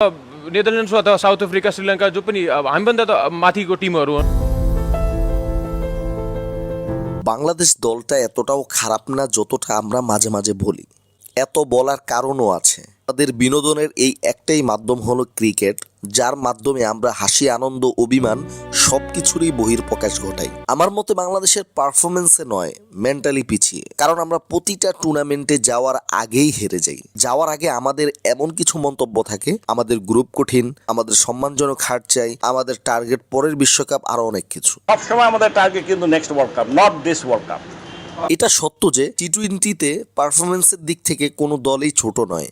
Netherlands अथवा south Africa Sri Lanka जो पनि अब हामीभन्दा त माथिको टिमहरू हुन् বাংলাদেশ দলটা এতটাও খারাপ না যতটা আমরা মাঝে মাঝে বলি এত বলার কারণও আছে তাদের বিনোদনের এই একটাই মাধ্যম হলো ক্রিকেট যার মাধ্যমে আমরা হাসি আনন্দ অভিমান সবকিছুরই বহির্প্রকাশ ঘটাই। আমার মতে বাংলাদেশের পারফরমেন্সে নয় মেন্টালি পিছিয়ে। কারণ আমরা প্রতিটা টুর্নামেন্টে যাওয়ার আগেই হেরে যাই। যাওয়ার আগে আমাদের এমন কিছু মন্তব্য থাকে আমাদের গ্রুপ কঠিন আমাদের সম্মানজনক হার চাই আমাদের টার্গেট পরের বিশ্বকাপ আরও অনেক কিছু। সবসময় আমাদের টার্গেট কিন্তু next world cup not this world cup এটা সত্য যে টি টোয়েন্টিতে পারফরমেন্সের দিক থেকে কোনো দলই ছোট নয়।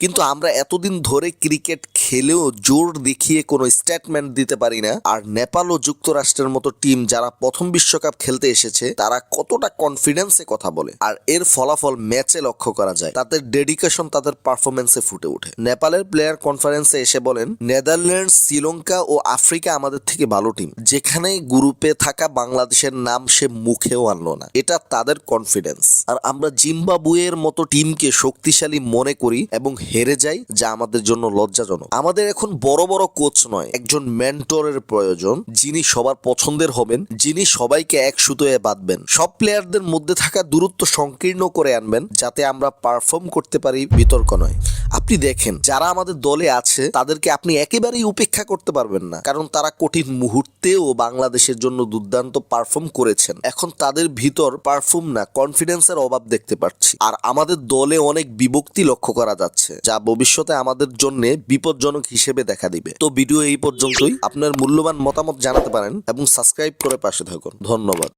কিন্তু আমরা এতদিন ধরে ক্রিকেট খেলেও জোর দেখিয়ে কোনো স্টেটমেন্ট দিতে পারি না। আর নেপাল ও যুক্তরাষ্ট্রের মতো টিম যারা প্রথম বিশ্বকাপ খেলতে এসেছে, তারা কতটা কনফিডেন্সে কথা বলে। আর এর ফলাফল ম্যাচে লক্ষ্য করা যায়। তাদের ডেডিকেশন তাদের পারফরমেন্সে ফুটে ওঠে। নেপালের প্লেয়ার কনফারেন্সে এসে বলেন নেদারল্যান্ড শ্রীলঙ্কা ও আফ্রিকা আমাদের থেকে ভালো টিম যেখানে গ্রুপে থাকা বাংলাদেশের নাম সে মুখেও আনলো না। এটা তাদের কনফিডেন্স আর আমরা জিম্বাবুয়ের মতো টিমকে শক্তিশালী মনে করি এবং হেরে যাই, যা আমাদের জন্য লজ্জাজনক। আমাদের এখন বড় বড় কোচ নয়, একজন মেন্টরের প্রয়োজন, যিনি সবার পছন্দের হবেন, যিনি সবাইকে এক সুতোয় বাঁধবেন। সব প্লেয়ারদের মধ্যে থাকা দূরত্ব সংকীর্ণ করে আনবেন, যাতে আমরা পারফর্ম করতে পারি বিতর্ক নয়। আপনি দেখেন, যারা আমাদের দলে আছে, তাদেরকে আপনি একেবারেই উপেক্ষা করতে পারবেন না, কারণ তারা কঠিন মুহূর্তেও বাংলাদেশের জন্য দুর্দান্ত পারফর্ম করেছেন। এখন তাদের ভিতর পারফর্ম না, কনফিডেন্সের অভাব দেখতে পাচ্ছি আর আমাদের দলে অনেক বিভক্তি লক্ষ্য করা যাচ্ছে, যা ভবিষ্যতে আমাদের জন্য বিপজ্জনক হিসেবে দেখা দিবে। তো ভিডিও এই পর্যন্তই। আপনার মূল্যবান মতামত জানাতে পারেন এবং সাবস্ক্রাইব করে পাশে থাকুন। ধন্যবাদ।